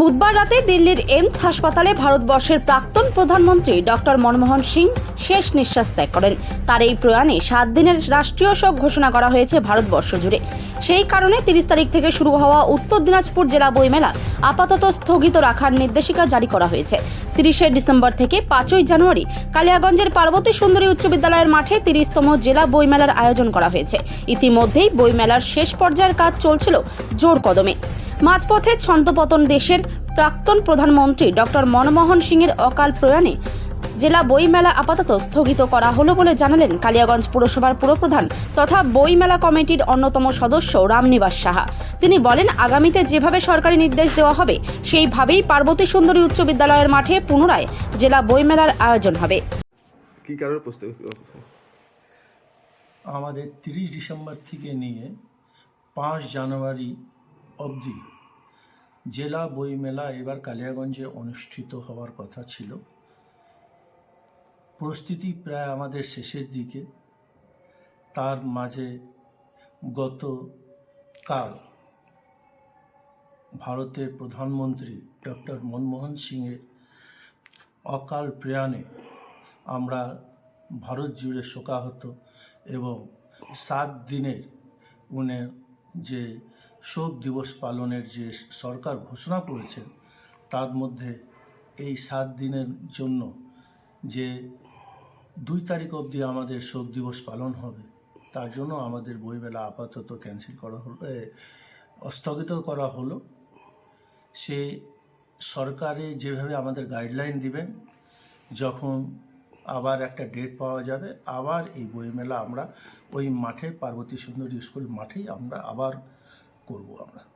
বুধবার রাতে দিল্লির এইমস হাসপাতালে ভারতবর্ষের প্রাক্তন প্রধানমন্ত্রী ডক্টর মনমোহন সিং শেষ নিঃশ্বাস ত্যাগ করেন। তার এই প্রয়াণে সাত দিনের রাষ্ট্রীয় শোক ঘোষণা করা হয়েছে ভারতবর্ষ জুড়ে। সেই কারণে তিরিশ তারিখ থেকে শুরু হওয়া উত্তর দিনাজপুর জেলা বইমেলা আপাতত স্থগিত রাখার নির্দেশিকা জারি করা হয়েছে। তিরিশে ডিসেম্বর থেকে পাঁচই জানুয়ারি কালিয়াগঞ্জের পার্বতী সুন্দরী উচ্চ বিদ্যালয়ের মাঠে তিরিশতম জেলা বইমেলার আয়োজন করা হয়েছে। ইতিমধ্যেই বইমেলার শেষ পর্যায়ের কাজ চলছিল জোর কদমে। মাঝপথে ছন্দপতন দেশের প্রাক্তন প্রধানমন্ত্রী ডক্টর মনমোহন সিংয়ের অকাল প্রয়াণে জেলা বইমেলা আপাতত স্থগিত করা হলো বলে জানালেন কালিয়াগঞ্জ পুরসভার পুরপ্রধান তথা বইমেলা কমিটির অন্যতম সদস্য রামনিবাস সাহা। তিনি বলেন আগামীতে যেভাবে সরকারি নির্দেশ দেওয়া হবে সেইভাবেই পার্বতী সুন্দরী উচ্চ বিদ্যালয়ের মাঠে পুনরায় জেলা বইমেলার আয়োজন হবে। কি কারণে আমাদের তিরিশ ডিসেম্বর থেকে নিয়ে পাঁচ জানুয়ারি অবধি জেলা বইমেলা এবার কালিয়াগঞ্জে অনুষ্ঠিত হওয়ার কথা ছিল। প্রস্তুতি প্রায় আমাদের শেষের দিকে। তার মাঝে গতকাল ভারতের প্রধানমন্ত্রী ডক্টর মনমোহন সিংয়ের অকাল প্রয়াণে আমরা ভারত জুড়ে শোকাহত এবং সাত দিনের উনি যে শোক দিবস পালনের যে সরকার ঘোষণা করেছেন তার মধ্যে এই সাত দিনের জন্য যে দুই তারিখ অবধি আমাদের শোক দিবস পালন হবে, তার জন্য আমাদের বইমেলা আপাতত ক্যান্সেল করা হলো স্থগিত করা হলো। সে সরকারে যেভাবে আমাদের গাইডলাইন দিবেন, যখন আবার একটা ডেট পাওয়া যাবে, আবার এই বইমেলা আমরা ওই মাঠে, পার্বতী সুন্দরী স্কুল মাঠেই আমরা আবার করব আমরা।